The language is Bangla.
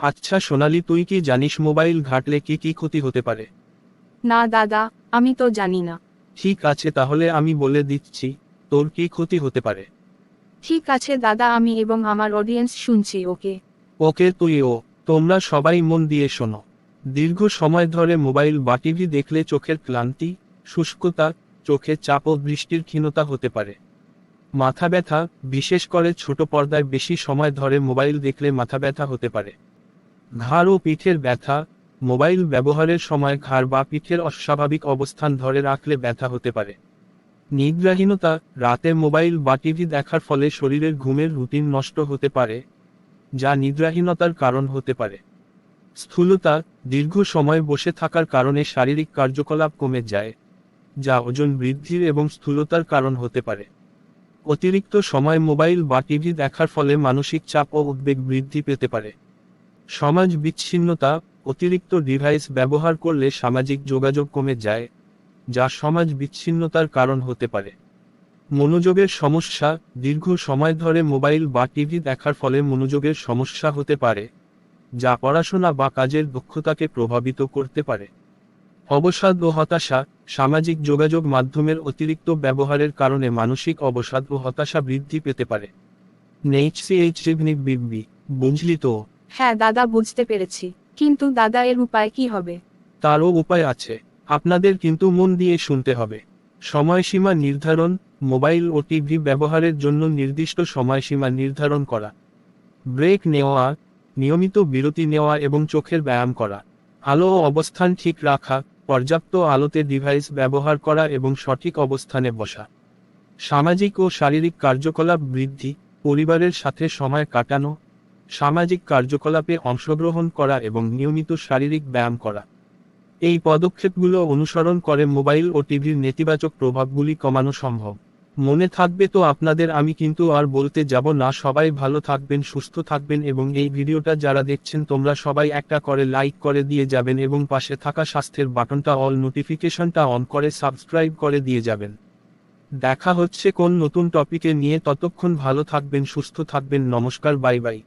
আচ্ছা সোনালি তুই কি জানিস মোবাইল ঘাটলে কি কি ক্ষতি হতে পারে? না দাদা আমি তো জানি না। ঠিক আছে তাহলে আমি বলে দিচ্ছি তোর কি ক্ষতি হতে পারে? ঠিক আছে দাদা আমি এবং আমার অডিয়েন্স শুনছি ওকে? ওকে তুই ও তোমরা সবাই মন দিয়ে শোনো। দীর্ঘ সময় ধরে মোবাইল বা টিভি দেখলে চোখের ক্লান্তি শুষ্কতা চোখে চাপ ও দৃষ্টির ক্ষীণতা হতে পারে। মাথা ব্যথা বিশেষ করে ছোট পর্দায় বেশি সময় ধরে মোবাইল দেখলে মাথা ব্যথা হতে পারে। ঘাড় ও পিঠের ব্যথা, মোবাইল ব্যবহারের সময় ঘাড় বা পিঠের অস্বাভাবিক অবস্থান ধরে রাখলে ব্যথা হতে পারে। নিদ্রাহীনতা, রাতে মোবাইল বা টিভি দেখার ফলে শরীরের ঘুমের রুটিন নষ্ট হতে পারে, যা নিদ্রাহীনতার কারণ হতে পারে। স্থূলতা, দীর্ঘ সময় বসে থাকার কারণে শারীরিক কার্যকলাপ কমে যায়, যা ওজন বৃদ্ধির এবং স্থূলতার কারণ হতে পারে। অতিরিক্ত সময় মোবাইল বা টিভি দেখার ফলে মানসিক চাপ ও উদ্বেগ বৃদ্ধি পেতে পারে। সমাজ বিচ্ছিন্নতা অতিরিক্ত ডিভাইস ব্যবহার করলে সামাজিক যোগাযোগ কমে যায়, যা সমাজ বিচ্ছিন্নতার কারণ হতে পারে। মনোযোগের সমস্যা, দীর্ঘ সময় ধরে মোবাইল বা টিভি দেখার ফলে মনোযোগের সমস্যা হতে পারে, যা পড়াশোনা বা কাজের দক্ষতাকে প্রভাবিত করতে পারে। অবসাদ ও হতাশা, সামাজিক যোগাযোগ মাধ্যমের অতিরিক্ত ব্যবহারের কারণে মানসিক অবসাদ ও হতাশা বৃদ্ধি পেতে পারে। নেইচসিএইচ বিবি বুঝলি তো? হ্যাঁ দাদা, বুঝতে পেরেছি। কিন্তু দাদা, এর উপায় কি হবে? তারও উপায় আছে। আপনাদের কিন্তু মন দিয়ে শুনতে হবে। সময়সীমা নির্ধারণ, মোবাইল ও টিভি ব্যবহারের জন্য নির্দিষ্ট সময়সীমা নির্ধারণ করা। ব্রেক নেওয়া, নিয়মিত বিরতি নেওয়া এবং চোখের ব্যায়াম করা। আলো ও অবস্থান ঠিক রাখা, পর্যাপ্ত আলোতে ডিভাইস ব্যবহার করা এবং সঠিক অবস্থানে বসা। সামাজিক ও শারীরিক কার্যকলাপ বৃদ্ধি, পরিবারের সাথে সময় কাটানো সামাজিক কার্যকলাপে অংশগ্রহণ করা এবং নিয়মিত শারীরিক ব্যায়াম করা। এই পদক্ষেপগুলো অনুসরণ করে মোবাইল ও টিভির নেতিবাচক প্রভাবগুলি কমানো সম্ভব। মনে থাকবে তো আপনাদের, আমি কিন্তু আর বলতে যাব না, সবাই ভালো থাকবেন, সুস্থ থাকবেন এবং এই ভিডিওটা যারা দেখছেন তোমরা সবাই একটা করে লাইক করে দিয়ে যাবেন এবং পাশে থাকা স্বাস্থ্যের বাটনটা অল নোটিফিকেশনটা অন করে সাবস্ক্রাইব করে দিয়ে যাবেন। দেখা হচ্ছে কোন নতুন টপিকে নিয়ে, ততক্ষণ ভালো থাকবেন, সুস্থ থাকবেন, নমস্কার, বাই বাই।